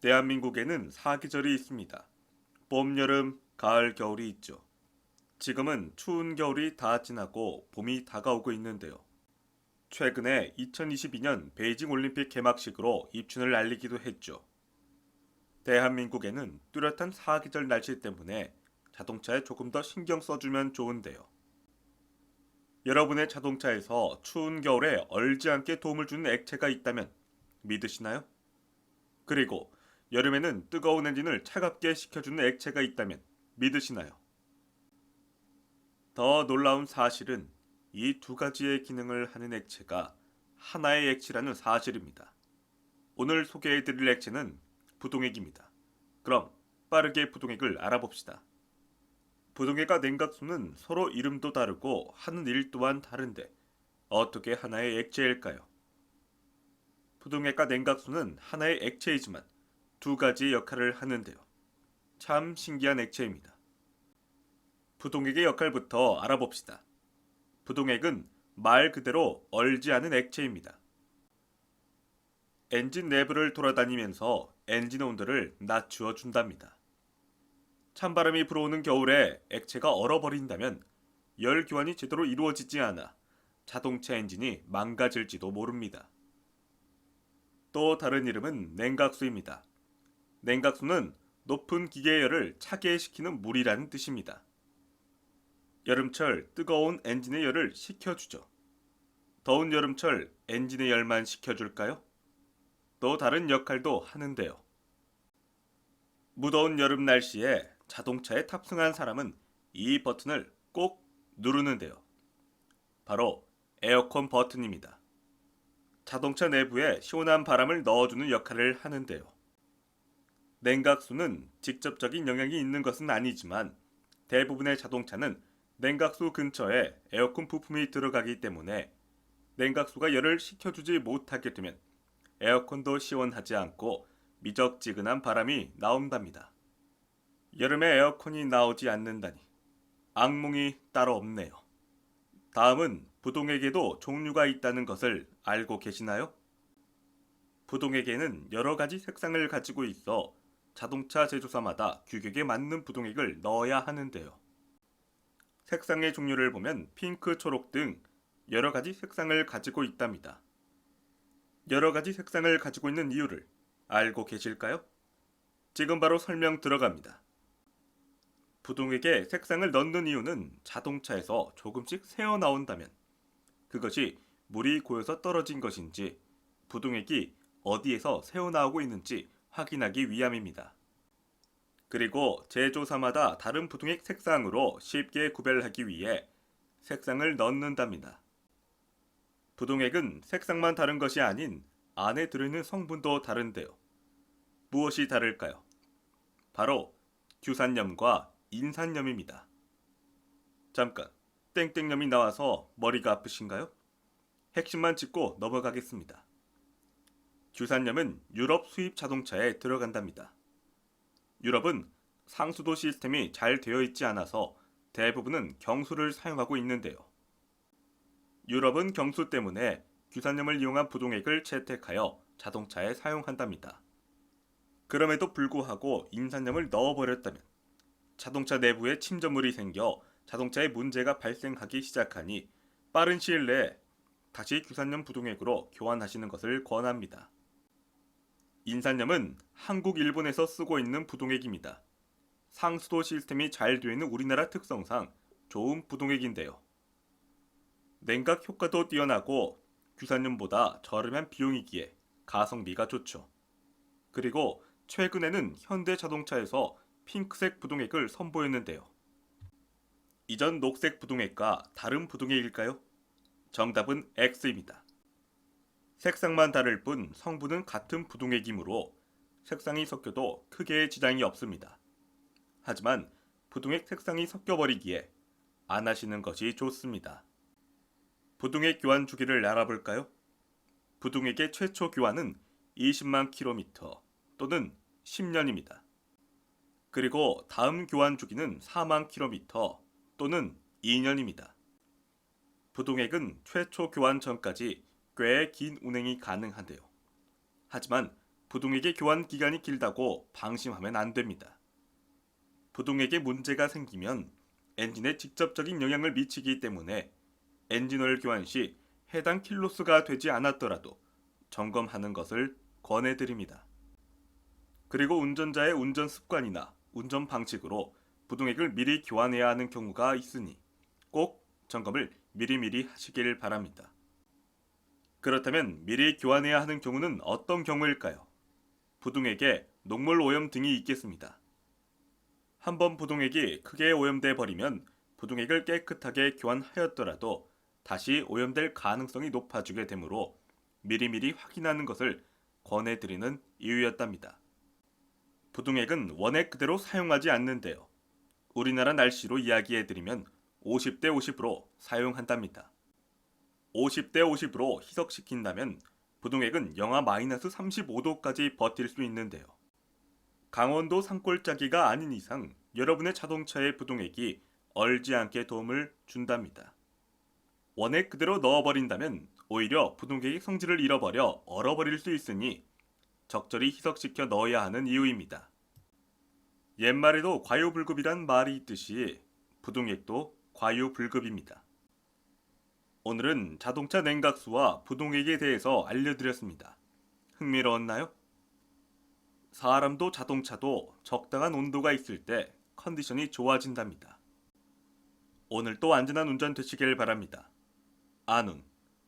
대한민국에는 사계절이 있습니다. 봄, 여름, 가을, 겨울이 있죠. 지금은 추운 겨울이 다 지나고 봄이 다가오고 있는데요. 최근에 2022년 베이징 올림픽 개막식으로 입춘을 알리기도 했죠. 대한민국에는 뚜렷한 사계절 날씨 때문에 자동차에 조금 더 신경 써주면 좋은데요. 여러분의 자동차에서 추운 겨울에 얼지 않게 도움을 주는 액체가 있다면 믿으시나요? 그리고 여름에는 뜨거운 엔진을 차갑게 식혀주는 액체가 있다면 믿으시나요? 더 놀라운 사실은 이 두 가지의 기능을 하는 액체가 하나의 액체라는 사실입니다. 오늘 소개해드릴 액체는 부동액입니다. 그럼 빠르게 부동액을 알아봅시다. 부동액과 냉각수는 서로 이름도 다르고 하는 일 또한 다른데 어떻게 하나의 액체일까요? 부동액과 냉각수는 하나의 액체이지만 두 가지 역할을 하는데요. 참 신기한 액체입니다. 부동액의 역할부터 알아봅시다. 부동액은 말 그대로 얼지 않은 액체입니다. 엔진 내부를 돌아다니면서 엔진 온도를 낮추어 준답니다. 찬바람이 불어오는 겨울에 액체가 얼어버린다면 열 교환이 제대로 이루어지지 않아 자동차 엔진이 망가질지도 모릅니다. 또 다른 이름은 냉각수입니다. 냉각수는 높은 기계의 열을 차게 식히는 물이라는 뜻입니다. 여름철 뜨거운 엔진의 열을 식혀주죠. 더운 여름철 엔진의 열만 식혀줄까요? 또 다른 역할도 하는데요. 무더운 여름 날씨에 자동차에 탑승한 사람은 이 버튼을 꼭 누르는데요. 바로 에어컨 버튼입니다. 자동차 내부에 시원한 바람을 넣어주는 역할을 하는데요. 냉각수는 직접적인 영향이 있는 것은 아니지만 대부분의 자동차는 냉각수 근처에 에어컨 부품이 들어가기 때문에 냉각수가 열을 식혀주지 못하게 되면 에어컨도 시원하지 않고 미적지근한 바람이 나온답니다. 여름에 에어컨이 나오지 않는다니 악몽이 따로 없네요. 다음은 부동액에도 종류가 있다는 것을 알고 계시나요? 부동액에는 여러 가지 색상을 가지고 있어 자동차 제조사마다 규격에 맞는 부동액을 넣어야 하는데요. 색상의 종류를 보면 핑크, 초록 등 여러 가지 색상을 가지고 있답니다. 여러 가지 색상을 가지고 있는 이유를 알고 계실까요? 지금 바로 설명 들어갑니다. 부동액에 색상을 넣는 이유는 자동차에서 조금씩 새어 나온다면 그것이 물이 고여서 떨어진 것인지 부동액이 어디에서 새어 나오고 있는지 확인하기 위함입니다. 그리고 제조사마다 다른 부동액 색상으로 쉽게 구별하기 위해 색상을 넣는답니다. 부동액은 색상만 다른 것이 아닌 안에 들어있는 성분도 다른데요. 무엇이 다를까요? 바로 규산염과 인산염입니다. 잠깐, 땡땡염이 나와서 머리가 아프신가요? 핵심만 짚고 넘어가겠습니다. 규산염은 유럽 수입 자동차에 들어간답니다. 유럽은 상수도 시스템이 잘 되어 있지 않아서 대부분은 경수를 사용하고 있는데요. 유럽은 경수 때문에 규산염을 이용한 부동액을 채택하여 자동차에 사용한답니다. 그럼에도 불구하고 인산염을 넣어버렸다면 자동차 내부에 침전물이 생겨 자동차에 문제가 발생하기 시작하니 빠른 시일 내에 다시 규산염 부동액으로 교환하시는 것을 권합니다. 인산염은 한국, 일본에서 쓰고 있는 부동액입니다. 상수도 시스템이 잘 되어 있는 우리나라 특성상 좋은 부동액인데요. 냉각 효과도 뛰어나고 규산염보다 저렴한 비용이기에 가성비가 좋죠. 그리고 최근에는 현대 자동차에서 핑크색 부동액을 선보였는데요. 이전 녹색 부동액과 다른 부동액일까요? 정답은 X입니다. 색상만 다를 뿐 성분은 같은 부동액이므로 색상이 섞여도 크게 지장이 없습니다. 하지만 부동액 색상이 섞여버리기에 안 하시는 것이 좋습니다. 부동액 교환 주기를 알아볼까요? 부동액의 최초 교환은 20만 킬로미터 또는 10년입니다. 그리고 다음 교환 주기는 4만 킬로미터 또는 2년입니다. 부동액은 최초 교환 전까지 꽤 긴 운행이 가능한데요. 하지만 부동액의 교환 기간이 길다고 방심하면 안 됩니다. 부동액에 문제가 생기면 엔진에 직접적인 영향을 미치기 때문에 엔진오일 교환 시 해당 킬로수가 되지 않았더라도 점검하는 것을 권해드립니다. 그리고 운전자의 운전 습관이나 운전 방식으로 부동액을 미리 교환해야 하는 경우가 있으니 꼭 점검을 미리미리 하시길 바랍니다. 그렇다면 미리 교환해야 하는 경우는 어떤 경우일까요? 부동액에 녹물 오염 등이 있겠습니다. 한번 부동액이 크게 오염돼 버리면 부동액을 깨끗하게 교환하였더라도 다시 오염될 가능성이 높아지게 되므로 미리미리 확인하는 것을 권해드리는 이유였답니다. 부동액은 원액 그대로 사용하지 않는데요. 우리나라 날씨로 이야기해드리면 50대 50으로 사용한답니다. 50대 50으로 희석시킨다면 부동액은 영하 마이너스 35도까지 버틸 수 있는데요. 강원도 산골짜기가 아닌 이상 여러분의 자동차의 부동액이 얼지 않게 도움을 준답니다. 원액 그대로 넣어버린다면 오히려 부동액의 성질을 잃어버려 얼어버릴 수 있으니 적절히 희석시켜 넣어야 하는 이유입니다. 옛말에도 과유불급이란 말이 있듯이 부동액도 과유불급입니다. 오늘은 자동차 냉각수와 부동액에 대해서 알려드렸습니다. 흥미로웠나요? 사람도 자동차도 적당한 온도가 있을 때 컨디션이 좋아진답니다. 오늘도 안전한 운전 되시길 바랍니다. 아눈